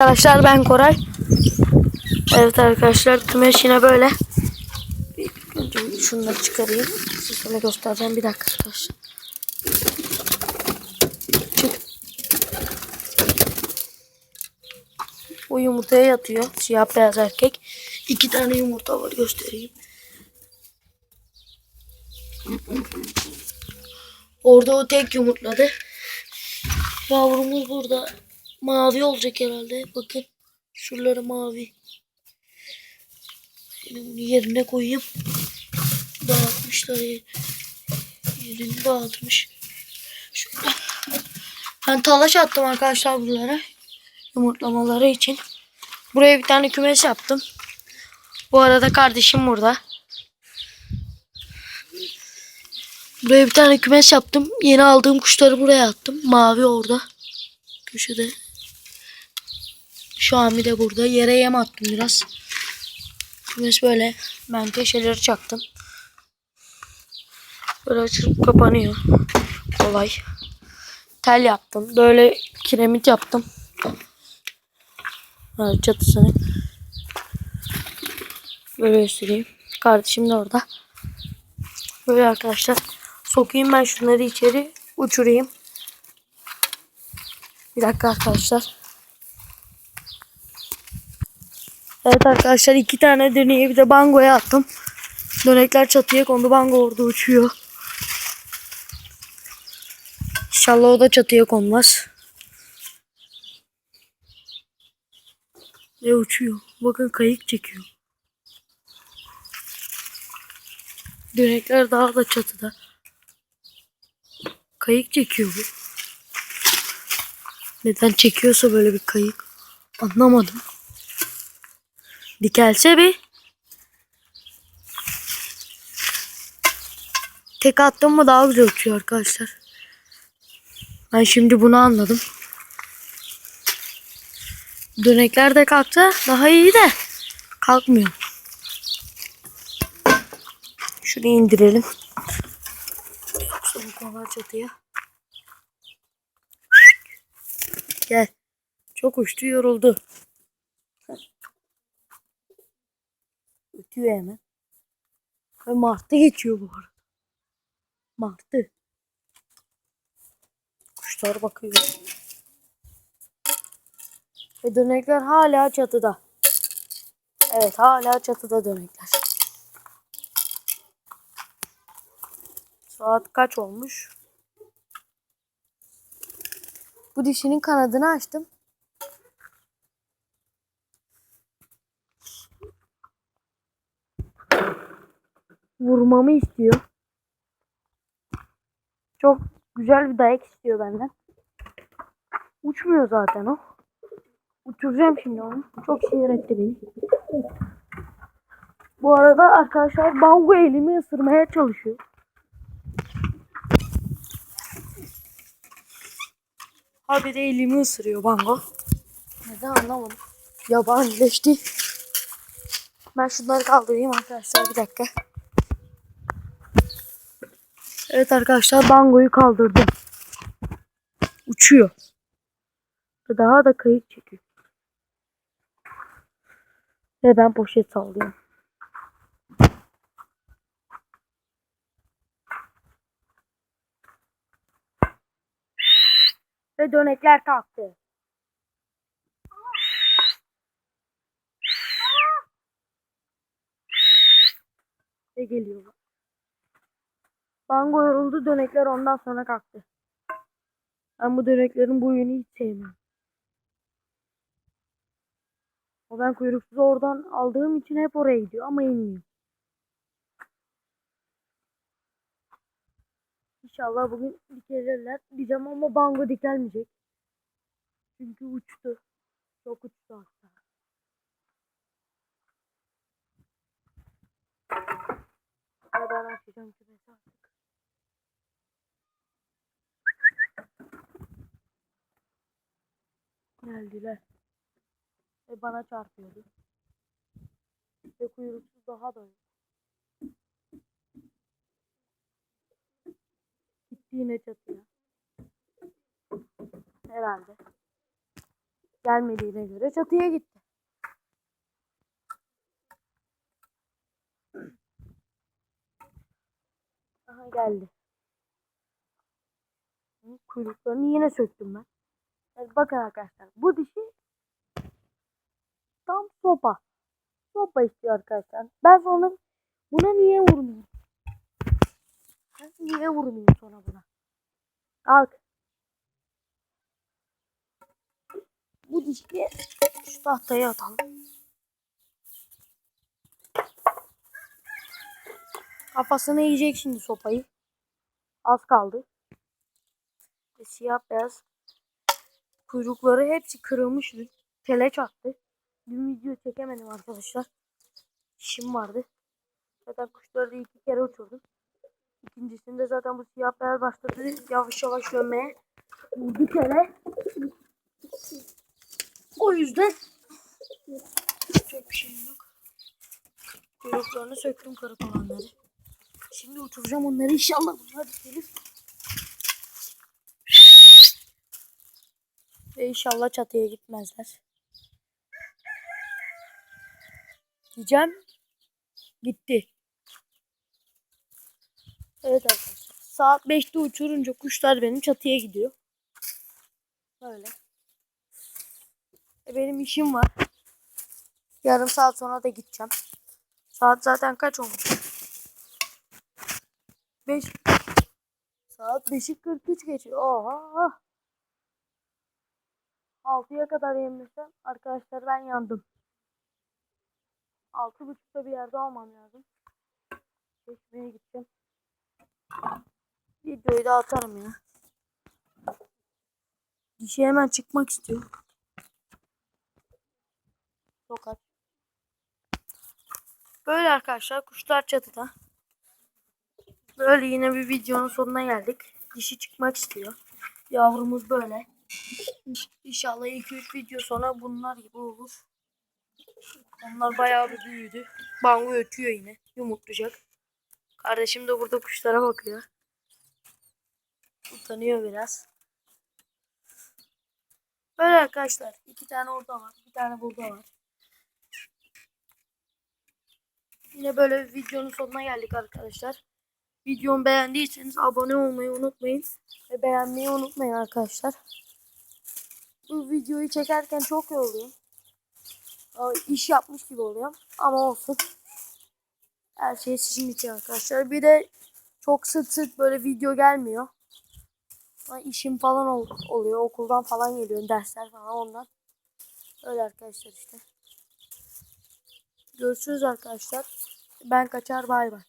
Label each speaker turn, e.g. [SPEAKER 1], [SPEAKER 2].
[SPEAKER 1] Arkadaşlar ben Koray. Evet arkadaşlar kümes yine böyle. Önce şunları çıkarayım. Size göstereceğim bir dakika arkadaşlar. O yumurtaya yatıyor. Siyah beyaz erkek. İki tane yumurta var göstereyim. Orada o tek yumurtladı. Yavrumuz burada. Mavi olacak herhalde. Bakın. Şuraları mavi. Şimdi bunu yerine koyayım. Dağıtmışlar. yer- Yerini dağıtmış. Şöyle. Ben talaş attım arkadaşlar buralara. Yumurtlamaları için. Buraya bir tane kümes yaptım. Bu arada kardeşim burada. Buraya bir tane kümes yaptım. Yeni aldığım kuşları buraya attım. Mavi orada. Köşede. Şu an bir de burada. Yere yem attım biraz. Kümes böyle. Ben köşeleri çaktım. Böyle açılıp kapanıyor. Kolay. Tel yaptım. Böyle kiremit yaptım. Evet, çatısını. Böyle göstereyim. Kardeşim de orada. Böyle arkadaşlar. Sokayım ben şunları içeri. Uçurayım. Bir dakika arkadaşlar. Evet arkadaşlar iki tane döneyi bir de bangoya attım. Dönekler çatıya kondu. Bango orada uçuyor. İnşallah o da çatıya konmaz. Ve uçuyor. Bakın kayık çekiyor. Dönekler daha da çatıda. Kayık çekiyor bu. Neden çekiyorsa böyle bir kayık anlamadım. Dikelse bir. Tek attım mı daha güzel uçuyor arkadaşlar. Ben şimdi bunu anladım. Dönekler de kalktı. Daha iyi de kalkmıyor. Şurayı indirelim. Yoksa bu konular çatıya. Gel. Çok uçtu yoruldu. Ötüyor hemen. Ve martı geçiyor bu arada. Martı. Kuşlar bakıyor. Ve dönekler hala çatıda. Evet hala çatıda dönekler. Saat kaç olmuş? Bu dişinin kanadını açtım. Vurmamı istiyor. Çok güzel bir dayak istiyor benden. Uçmuyor zaten o. Uçuracağım şimdi onu. Çok sinir etti beni. Bu arada arkadaşlar bango elimi ısırmaya çalışıyor. Abi de elimi ısırıyor bango. Neden anlamadım. Yabanileşti. Ben şunları kaldırayım arkadaşlar bir dakika. Evet arkadaşlar bangoyu kaldırdım. Uçuyor. Ve Daha da kayık çekiyor. Ve ben poşet sallıyorum. Ve dönekler kalktı. Ve geliyor. Bango yoruldu dönekler ondan sonra kalktı. Ben bu döneklerin boyunu hiç sevmem. O ben kuyruksuz oradan aldığım için hep oraya gidiyor ama inmiyor. İnşallah bugün dikelirler diyeceğim ama bango dikelmeyecek. Çünkü uçtu. Çok uçtu hatta. Ya ben açacağım kümesi artık. Geldiler. Ve bana çarpıyordu. Ve kuyruksuz daha da yok. Gitti yine çatıya. Herhalde. Gelmediğine göre çatıya gitti. Aha geldi. Kuyruklarını yine söktüm ben. Evet, bakın arkadaşlar. Bu dişi tam sopa. Sopa istiyor arkadaşlar. Ben sonra buna niye vurmayayım? Ben niye vurmayayım sonra buna? Kalk. Bu dişi şu tahtaya atalım. Kafasına yiyecek şimdi sopayı. Az kaldı. Siyah beyaz kuyrukları hepsi kırılmıştı. Tele çattı. Dün video çekemedim arkadaşlar. İşim vardı. Zaten kuşları da iki kere uçurdum. İkincisinde zaten bu siyah beyaz başladı yavaş yavaş dönmeye. Vurdu tele. O yüzden çok bir şeyim yok. Kuyruklarını söktüm kırık olanları. Şimdi uçuracağım onları inşallah bunlar gelir. Ve inşallah çatıya gitmezler. Diyeceğim. Gitti. Evet arkadaşlar. Saat 5'te uçurunca kuşlar benim çatıya gidiyor. Böyle. E benim işim var. Yarım saat sonra da gideceğim. Saat zaten kaç olmuş? 5 Saat 5'i 43 geçiyor. Oha. 6'ya kadar yemlesem arkadaşlar ben yandım. 6.30'da bir yerde olmam lazım. Çeşmeye gideceğim. Videoyu da atarım ya. Dişi hemen çıkmak istiyor. Çok aç. Böyle arkadaşlar kuşlar çatıda. Böyle yine bir videonun sonuna geldik. Dişi çıkmak istiyor. Yavrumuz böyle. İnşallah 2-3 video sonra bunlar gibi olur. Onlar bayağı bir büyüdü. Bango ötüyor yine. Yumurtlayacak. Kardeşim de burada kuşlara bakıyor. Utanıyor biraz. Böyle arkadaşlar. iki tane orada var. Bir tane burada var. Yine böyle videonun sonuna geldik arkadaşlar. Videomu beğendiyseniz abone olmayı unutmayın. Ve beğenmeyi unutmayın arkadaşlar. Bu videoyu çekerken çok yoruluyorum. İş yapmış gibi oluyorum. Ama olsun. Her şey sizin için arkadaşlar. Bir de çok sık sık böyle video gelmiyor. İşim falan ol- oluyor. Okuldan falan geliyor. Dersler falan ondan. Öyle arkadaşlar işte. Görüşürüz arkadaşlar. Ben kaçar bay bay.